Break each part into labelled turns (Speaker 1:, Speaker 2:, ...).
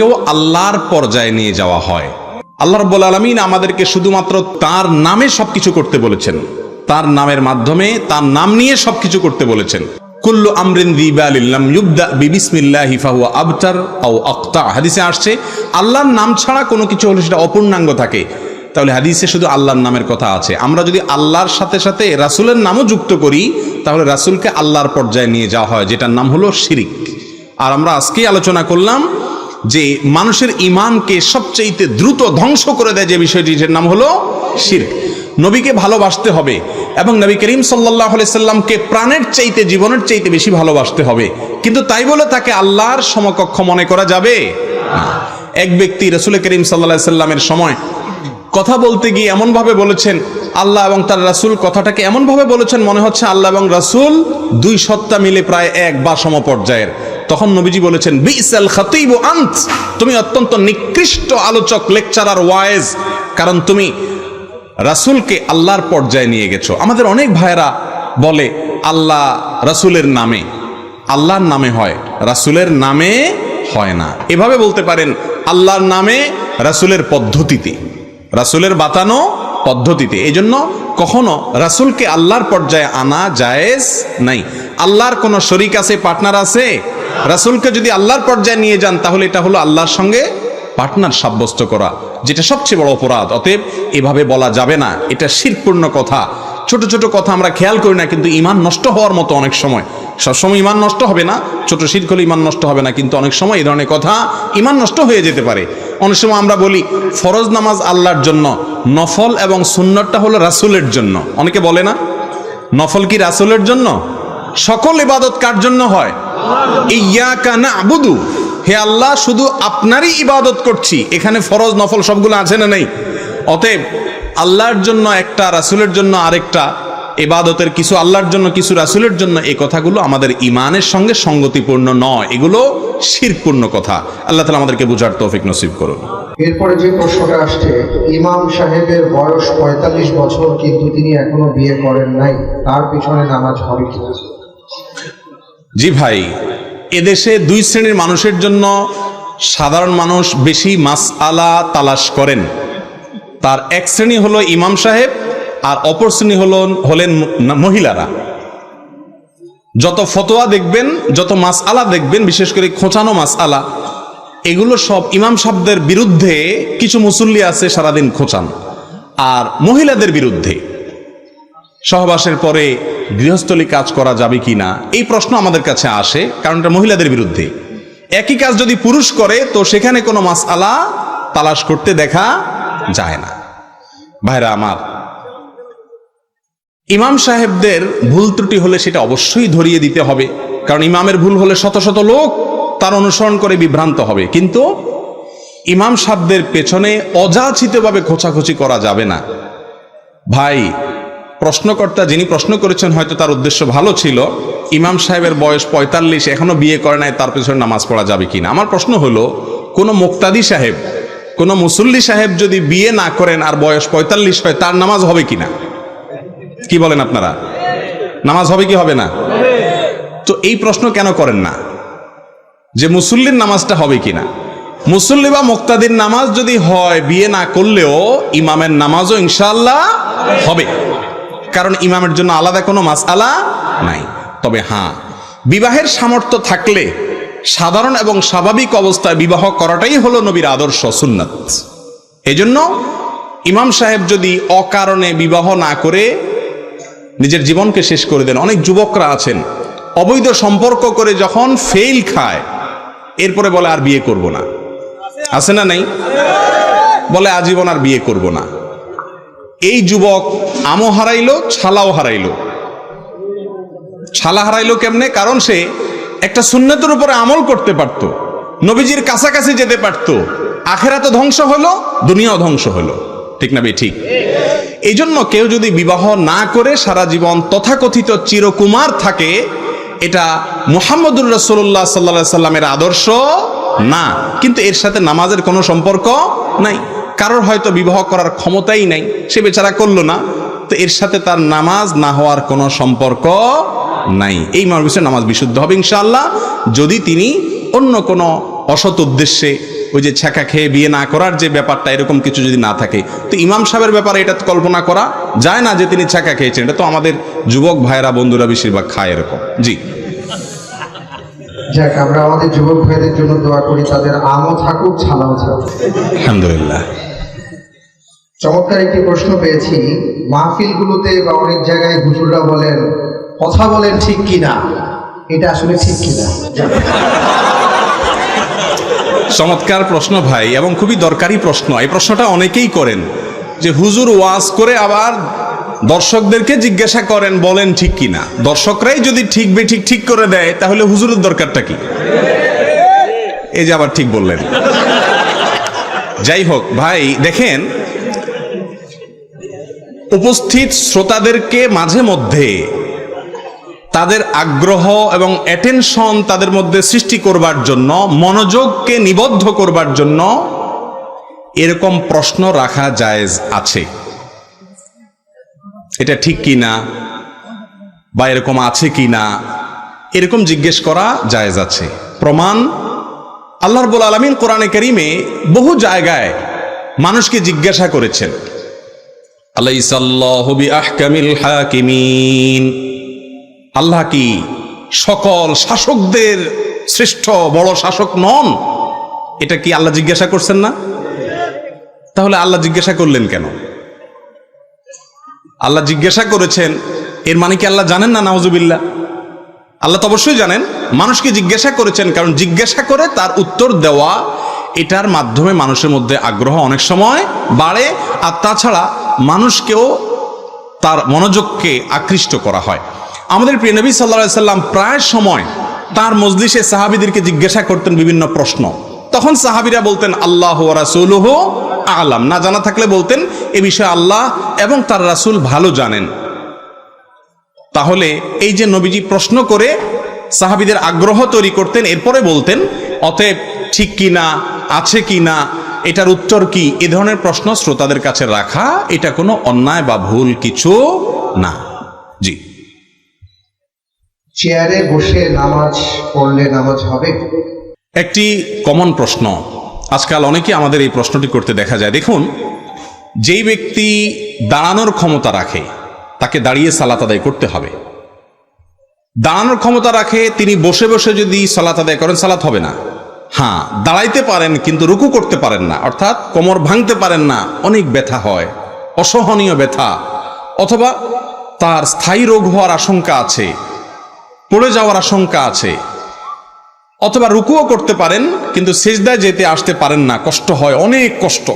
Speaker 1: কেউ আল্লাহর পর্যায়ে নিয়ে যাওয়া হয়। আল্লাহ রব্বুল আলমিন আমাদেরকে শুধুমাত্র তার নামে সবকিছু করতে বলেছেন। তার নামের মাধ্যমে তার নাম নিয়ে সবকিছু করতে বলেছেন। কুল্লু হাদিসে আসছে, আল্লাহর নাম ছাড়া কোনো কিছু হলে সেটা অপূর্ণাঙ্গ থাকে। তাহলে হাদিসে শুধু আল্লাহর নামের কথা আছে। আমরা যদি আল্লাহর সাথে সাথে রাসূলের নামও যুক্ত করি, তাহলে রাসূলকে আল্লাহর পর্যায়ে নিয়ে যাওয়া হয়, যেটার নাম হলো শিরিক। আর আমরা আজকেই আলোচনা করলাম যে মানুষের ইমানকে সবচেয়ে দ্রুত ধ্বংস করে দেয় যে বিষয়টির নাম হলো শির নবীকে ভালোবাসতে হবে এবং নবী করিম সাল্লাহ সাল্লামকে প্রাণের চাইতে, জীবনের চাইতে বেশি ভালোবাসতে হবে। কিন্তু তাই বলে তাকে আল্লাহর সমকক্ষ মনে করা যাবে এক ব্যক্তি রসুল করিম সাল্লাহ সাল্লামের সময় কথা বলতে গিয়ে এমনভাবে বলেছেন, আল্লাহ এবং তার রাসূল কথাটাকে এমনভাবে বলেছেন, মনে হচ্ছে আল্লাহ এবং রাসূল দুই সত্তা মিলে প্রায় এক বা সমপর্যায়ের। তখন নবীজি বলেছেন বিসাল খাতিব আন্ত। তুমি অত্যন্ত নিকৃষ্ট আলোচক, লেকচারার, ওয়াইজ। কারণ তুমি রাসূলকে আল্লাহর পর্যায়ে নিয়ে গেছো। আমাদের অনেক ভাইয়েরা বলে, আল্লাহ রাসূলের নামে, আল্লাহর নামে হয়, রাসূলের নামে হয় না। এভাবে বলতে পারেন, আল্লাহর নামে রাসূলের পদ্ধতিতে, রাসূলের বাতানো পদ্ধতিতে। এই জন্য কখনো রাসূলকে আল্লাহর পর্যায়ে আনা জায়েজ নাই। আল্লাহর কোনো শরিক আছে, পার্টনার আছে? রাসূলকে যদি আল্লাহর পর্যায়ে নিয়ে যান, তাহলে এটা হলো আল্লাহর সঙ্গে পার্টনার সাব্যস্ত করা, যেটা সবচেয়ে বড় অপরাধ। অতএব এভাবে বলা যাবে না, এটা শিরপূর্ণ কথা। ছোট ছোট কথা আমরা খেয়াল করি না, কিন্তু ইমান নষ্ট হওয়ার মতো অনেক সময়। সবসময় ইমান নষ্ট হবে না, ছোট শির হলে ইমান নষ্ট হবে না, কিন্তু অনেক সময় এই ধরনের কথা ইমান নষ্ট হয়ে যেতে পারে। অনেক সময় আমরা বলি, ফরজ নামাজ আল্লাহর জন্য, নফল এবং সুন্নতটা হলো রাসূলের জন্য। অনেকে বলে না, নফল কি রাসূলের জন্য? সকল ইবাদত কার জন্য হয়? ইয়া কানা আবুদু হে আল্লাহ, শুধু আপনারই ইবাদত করছি। এখানে ফরজ, নফল সবগুলো আছে না নেই? অতএব আল্লাহর জন্য একটা, রাসুলের জন্য আরেকটা, ইবাদতের কিছু, আল্লাহর জন্য কিছু, রাসূলের জন্য এই কথাগুলো আমাদের ইমানের সঙ্গে সঙ্গতিপূর্ণ নয়। এগুলো শিরপূর্ণ কথা। আল্লাহ তালা আমাদেরকে বুঝার তৌফিক নসিব করুন।
Speaker 2: এরপরে যে প্রশ্নটা আসছে, ইমাম সাহেবের বয়স পঁয়তাল্লিশ বছর, কিন্তু তিনি এখনও বিয়ে করেন নাই। তার পিছনে নামাজ হবে কিনা?
Speaker 1: জি ভাই, এদেশে দুই শ্রেণির মানুষের জন্য সাধারণ মানুষ বেশি মাস আলা তালাশ করেন। তার এক শ্রেণি হলো ইমাম সাহেব আর অপর শ্রেণি হল, হলেন মহিলারা। যত ফতোয়া দেখবেন, যত মাস আলা দেখবেন, বিশেষ করে খোঁচানো মাস আলা এগুলো সব ইমাম সাহেবদের বিরুদ্ধে কিছু মুসল্লি আছে সারাদিন খোঁচান, আর মহিলাদের বিরুদ্ধে। সহবাসের পরে গৃহস্থলী কাজ করা যাবে কি না এই প্রশ্ন আমাদের কাছে আসে, কারণ এটা মহিলাদের বিরুদ্ধে। একই কাজ যদি পুরুষ করে, তো সেখানে কোনো মাসআলা তালাশ করতে দেখা যায় না। ভাইরা আমার, ইমাম সাহেবদের ভুল ত্রুটি হলে সেটা অবশ্যই ধরিয়ে দিতে হবে। কারণ ইমামের ভুল হলে শত শত লোক তার অনুসরণ করে বিভ্রান্ত হবে। কিন্তু ইমাম সাহেবদের পেছনে অযাচিতভাবে খোঁচাখুচি করা যাবে না। ভাই প্রশ্নকর্তা যিনি প্রশ্ন করেছেন হয়তো তার উদ্দেশ্য ভালো ছিল। ইমাম সাহেবের বয়স পঁয়তাল্লিশ এখনও বিয়ে করে নাই, তার পেছনে নামাজ পড়া যাবে কিনা? আমার প্রশ্ন হলো, কোনো মুক্তাদি সাহেব, কোনো মুসল্লি সাহেব যদি বিয়ে না করেন আর বয়স পঁয়তাল্লিশ হয়, তার নামাজ হবে কিনা? কি বলেন আপনারা? নামাজ হবে কি হবে না? তো এই প্রশ্ন কেন করেন না? যে মুসল্লির নামাজটা হবে কিনা? মুসল্লি বা মুক্তাদির নামাজ যদি হয়, বিয়ে না করলেও ইমামের নামাজও ইনশাল্লাহ হবে। কারণ ইমামের জন্য আলাদা কোনো মাসআলা নাই। তবে হ্যাঁ বিবাহের সামর্থ্য থাকলে সাধারণ এবং স্বাভাবিক অবস্থায় বিবাহ করাটাই হলো নবীর আদর্শ সুন্নাত। এজন্য ইমাম সাহেব যদি অকারণে বিবাহ না করে নিজের জীবনকে শেষ করে দেন, অনেক যুবকরা আছেন, অবৈধ সম্পর্ক করে যখন ফেল খায়, এরপরে বলে আর বিয়ে করব না। আছে না নেই? বলে আজীবন আর বিয়ে করব না। এই যুবক আমও হারাইলো, ছালাও হারাইলো। ছালা হারাইলো কেমনে? কারণ সে একটা সুন্নতের উপরে আমল করতে পারত, নবীজির কাছাকাছি যেতে পারত। আখেরা তো ধ্বংস হলো, দুনিয়াও ধ্বংস হলো। ঠিক না ঠিক। এই জন্য কেউ যদি বিবাহ না করে সারা জীবন তথাকথিত চিরকুমার থাকে, এটা মুহাম্মদুর রসুল্লাহ সাল্লা সাল্লামের আদর্শ না। কিন্তু এর সাথে নামাজের কোনো সম্পর্ক নাই। কারোর হয়তো বিবাহ করার ক্ষমতাই নাই, সে বেচারা করল না। তো এর সাথে তার নামাজ না হওয়ার কোনো সম্পর্ক নাই। এই মর্মে নামাজ বিশুদ্ধ হবে ইনশাল্লাহ যদি তিনি অন্য কোনো অসৎ উদ্দেশ্যে ওই যে ছ্যাঁকা খেয়ে বিয়ে না করার যে ব্যাপারটা এরকম কিছু যদি না থাকে তো ইমাম সাহেবের ব্যাপারে এটা কল্পনা করা যায় না যে তিনি ছ্যাঁকা খেয়েছেন। এটা তো আমাদের যুবক ভাইয়েরা বন্ধুরা বেশিরভাগ খায় এরকম। জি।
Speaker 2: যাক আমরা আমাদের যুবক ভাইদের জন্য দোয়া করি তাদের আমও থাকুক ছালাও থাকুক।
Speaker 1: আলহামদুলিল্লাহ।
Speaker 2: চমৎকার একটি প্রশ্ন পেয়েছি, মাহফিলগুলোতে বা অনেক জায়গায় হুজুররা বলেন, কথা বলেন ঠিক কিনা? এটা আসলে ঠিক কিনা?
Speaker 1: চমৎকার প্রশ্ন ভাই, এবং খুবই দরকারি প্রশ্ন। এই প্রশ্নটা অনেকেই করেন, যে হুজুর ওয়াজ করে আবার দর্শকদেরকে জিজ্ঞাসা করেন, বলেন ঠিক কিনা? দর্শকরাই যদি ঠিক বে ঠিক ঠিক করে দেয়, তাহলে হুজুরের দরকারটা কি? এই যে আবার ঠিক বললেন। যাই হোক ভাই, দেখেন উপস্থিত শ্রোতাদেরকে মাঝে মধ্যে তাদের আগ্রহ এবং অ্যাটেনশন তাদের মধ্যে সৃষ্টি করবার জন্য, মনোযোগকে নিবদ্ধ করবার জন্য এরকম প্রশ্ন রাখা জায়েজ আছে। এটা ঠিক কি না বা এরকম আছে কি না এরকম জিজ্ঞেস করা জায়েজ আছে। প্রমাণ, আল্লাহ রবুল আলমিন কোরআনে করিমে বহু জায়গায় মানুষকে জিজ্ঞাসা করেছেন। আল্লাহ কি সকল শাসকদের শ্রেষ্ঠ বড় শাসক নন? এটা কি আল্লাহ জিজ্ঞাসা করছেন না? তাহলে আল্লাহ জিজ্ঞাসা করলেন কেন? আল্লাহ জিজ্ঞাসা করেছেন, এর মানে কি আল্লাহ জানেন না? নাওজুবিল্লাহ আল্লাহ তো অবশ্যই জানেন। মানুষকে জিজ্ঞাসা করেছেন, কারণ জিজ্ঞাসা করে তার উত্তর দেওয়া এটার মাধ্যমে মানুষের মধ্যে আগ্রহ অনেক সময় বাড়ে, আর তাছাড়া মানুষকেও তার মনোযোগকে আকৃষ্ট করা হয়। আমাদের প্রিয় নবী সাল্লা সাল্লাম প্রায় সময় তার মজলিসে সাহাবিদেরকে জিজ্ঞাসা করতেন বিভিন্ন প্রশ্ন। তখন সাহাবিরা বলতেন, আল্লাহ রাসুলহ আলাম। না জানা থাকলে বলতেন, এ বিষয়ে আল্লাহ এবং তার রাসূল ভালো জানেন। তাহলে এই যে নবীজি প্রশ্ন করে সাহাবিদের আগ্রহ তৈরি করতেন, এরপরে বলতেন, অতএব ঠিক কি না? আছে কি না এটার উত্তর কি? এ ধরনের প্রশ্ন শ্রোতাদের কাছে রাখা এটা কোনো অন্যায় বা ভুল কিছু না। জি।
Speaker 2: চেয়ারে বসে নামাজ পড়লে নামাজ হবে?
Speaker 1: একটি কমন প্রশ্ন। আজকাল অনেকে আমাদের এই প্রশ্নটি করতে দেখা যায়। দেখুন যেই ব্যক্তি দাঁড়ানোর ক্ষমতা রাখে তাকে দাঁড়িয়ে সালাত আদায় করতে হবে। দাঁড়ানোর ক্ষমতা রাখে তিনি বসে বসে যদি সালাত আদায় করেন সালাত হবে না। হ্যাঁ দাঁড়াইতে পারেন কিন্তু রুকু করতে পারেন না। অর্থাৎ কোমর ভাঙতে পারেন না, অনেক ব্যথা হয়, অসহনীয় ব্যথা। অথবা তার স্থায়ী রোগ হওয়ার আশঙ্কা আছে, পড়ে যাওয়ার আশঙ্কা আছে। অথবা রুকুও করতে পারেন, কিন্তু সেজদায় যেতে আসতে পারেন না, কষ্ট হয়, অনেক কষ্ট।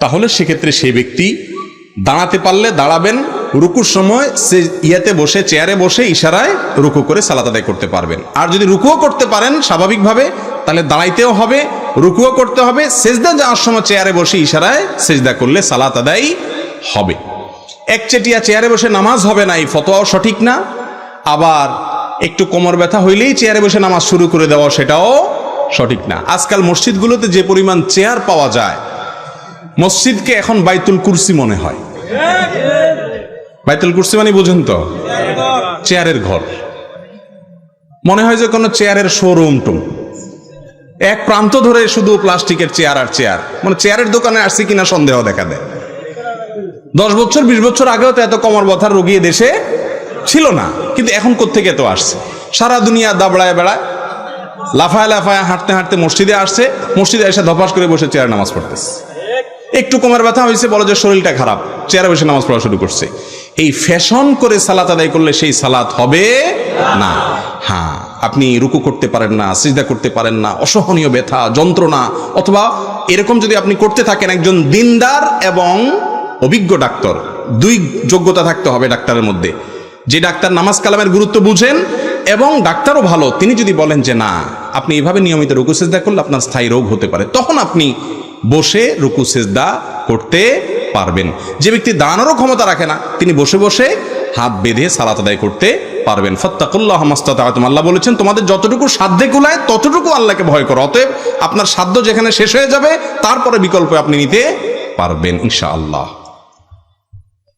Speaker 1: তাহলে সেক্ষেত্রে সেই ব্যক্তি দাঁড়াতে পারলে দাঁড়াবেন, রুকুর সময় সে ইয়াতে বসে, চেয়ারে বসে ইশারায় রুকু করে সালাত আদায় করতে পারবেন। আর যদি রুকুও করতে পারেন স্বাভাবিকভাবে, তাহলে দাঁড়াইতেও হবে, রুকুও করতে হবে, সেজদা যাওয়ার সময় চেয়ারে বসে ইশারায় সেজদা করলে সালাত আদায় হবে। একচেটিয়া চেয়ারে বসে নামাজ হবে না, এই ফতোয়াও সঠিক না। আবার একটু কোমর ব্যথা হইলেই চেয়ারে বসে নামাজ শুরু করে দেওয়া সেটাও সঠিক না। আজকাল মসজিদগুলোতে যে পরিমাণ চেয়ার পাওয়া যায়, মসজিদকে এখন বাইতুল কুরসি মনে হয়। বাইতুল কুরসি মানে বুঝুন তো, চেয়ারের ঘর। মনে হয় যে কোনো চেয়ারের শোরুম টুম এক প্রান্ত ধরে শুধু প্লাস্টিকের চেয়ার আর চেয়ার। মানে চেয়ারের দোকানে আসছে কিনা সন্দেহ দেখা দেয়। দশ বছর, বিশ বছর আগেও তো এত কমর ব্যথার রোগী দেশে ছিল না, কিন্তু এখন কোত্থেকে এত আসছে? সারা দুনিয়া দাবড়ায় বেড়ায়, লাফায় লাফায় হাঁটতে হাঁটতে মসজিদে আসছে, মসজিদে এসে ধপাস করে বসে চেয়ার নামাজ পড়তেছে। একটু কোমর ব্যথা হয়েছে, বলো যে শরীরটা খারাপ। চেয়ারে বসে নামাজ পড়া শুরু করছে। এই ফ্যাশন করে সালাত আদায় করলে সেই সালাত হবে না। হ্যাঁ আপনি রুকু করতে পারেন না, সিজদা করতে পারেন না, অসহনীয় ব্যথা, যন্ত্রণা, অথবা এরকম যদি আপনি করতে থাকেন, একজন দিনদার এবং অভিজ্ঞ ডাক্তার, দুই যোগ্যতা থাকতে হবে ডাক্তারের মধ্যে। যে ডাক্তার নামাজ কালামের গুরুত্ব বুঝেন এবং ডাক্তারও ভালো, তিনি যদি বলেন যে না, আপনি এভাবে নিয়মিত রুকু, সেজদা করলে আপনার স্থায়ী রোগ হতে পারে, তখন আপনি বসে রুকু সেজদা করতে পারবেন। যে ব্যক্তি দাঁড়ানোরও ক্ষমতা রাখে না তিনি বসে বসে হাত বেঁধে সালাত আদায় করতে পারবেন। ফত্তাকুল্লাহ মাস্তাতাম আল্লাহ বলেছেন তোমাদের যতটুকু সাধ্যে কুলায় ততটুকু আল্লাহকে ভয় করো। অতএব আপনার সাধ্য যেখানে শেষ হয়ে যাবে তারপরে বিকল্প আপনি নিতে পারবেন ইনশাআল্লাহ।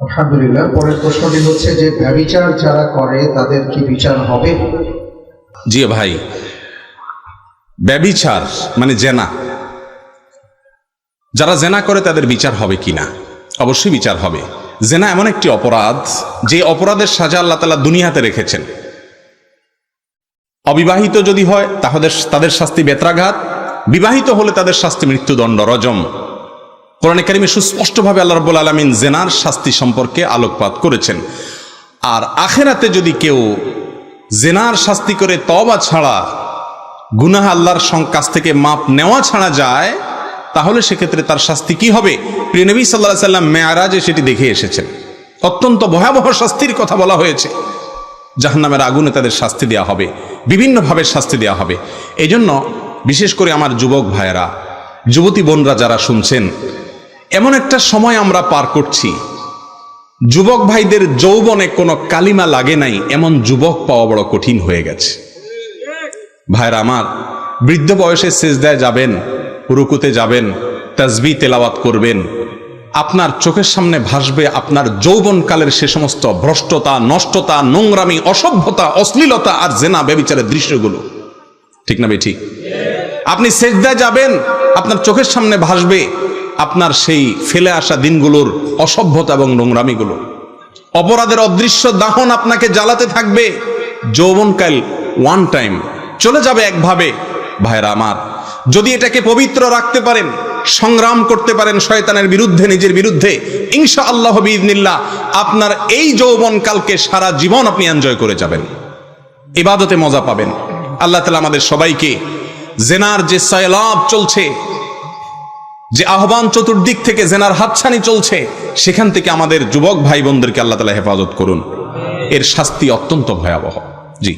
Speaker 2: আলহামদুলিল্লাহ পরের প্রশ্নটি হচ্ছে যে ব্যবিচার যারা করে তাদের কি বিচার হবে?
Speaker 1: জি ভাই ব্যবিচার মানে জেনা। যারা জেনা করে তাদের বিচার হবে কিনা? অবশ্যই বিচার হবে। জেনা এমন একটি অপরাধ, যে অপরাধের সাজা আল্লাহ তালা দুনিয়াতে রেখেছেন। অবিবাহিত যদি হয়, তাহলে তাদের শাস্তি বেত্রাঘাত। বিবাহিত হলে তাদের শাস্তি মৃত্যুদণ্ড রজম। কোরআনে কারিমে সুস্পষ্টভাবে আল্লাহ রব্বুল আলমিন জেনার শাস্তি সম্পর্কে আলোকপাত করেছেন। আর আখেরাতে যদি কেউ জেনার শাস্তি করে তবা ছাড়া, গুনাহ আল্লাহর কাছ থেকে মাপ নেওয়া ছাড়া যায় তাহলে সেক্ষেত্রে তার শাস্তি কি হবে? প্রিয় নবী সাল্লাহ সাল্লাম মেয়ারাজে সেটি দেখে এসেছেন। অত্যন্ত ভয়াবহ শাস্তির কথা বলা হয়েছে। জাহান্নামের আগুনে তাদের শাস্তি দেওয়া হবে, বিভিন্নভাবে শাস্তি দেওয়া হবে। এই জন্য বিশেষ করে আমার যুবক ভাইয়েরা, যুবতী বোনরা যারা শুনছেন, এমন একটা সময় আমরা পার করছি। যুবক ভাইদের যৌবনে কোনো কালিমা লাগে নাই, এমন যুবক পাওয়া বড় কঠিন হয়ে গেছে। ভাইরা আমার, বৃদ্ধ বয়সে সেজদায় যাবেন রুকুতে যাবেন, তাজবি তেলাওয়াত করবেন। আপনার চোখের সামনে ভাসবে আপনার যৌবনকালের সে সমস্ত ভ্রষ্টতা, নষ্টতা, নোংরামি, অসভ্যতা, অশ্লীলতা আর জেনা বেবিচারের দৃশ্যগুলো। ঠিক না ঠিক আপনি সেজদায় যাবেন, আপনার চোখের সামনে ভাসবে আপনার সেই ফেলে আসা দিনগুলোর অসভ্যতা এবং নোংরামিগুলো। অপরাধের অদৃশ্য দাহন আপনাকে জ্বালাতে থাকবে। যৌবনকাল ওয়ান টাইম চলে যাবে একভাবে। ভাইরা আমার যদি এটাকে পবিত্র রাখতে পারেন, সংগ্রাম করতে পারেন শয়তানের বিরুদ্ধে, নিজের বিরুদ্ধে ইনশা আল্লাহ বিদিনিল্লাহ আপনার এই যৌবনকালকে সারা জীবন আপনি এনজয় করে যাবেন। ইবাদতে মজা পাবেন। আল্লাহ তালা আমাদের সবাইকে জেনার যে সয়লাভ চলছে, যে আহ্বান চতুর্দিক থেকে জেনার হাতছানি চলছে, সেখান থেকে আমাদের যুবক ভাই বোনদেরকে আল্লাহ তালা হেফাজত করুন। এর শাস্তি অত্যন্ত ভয়াবহ। জি।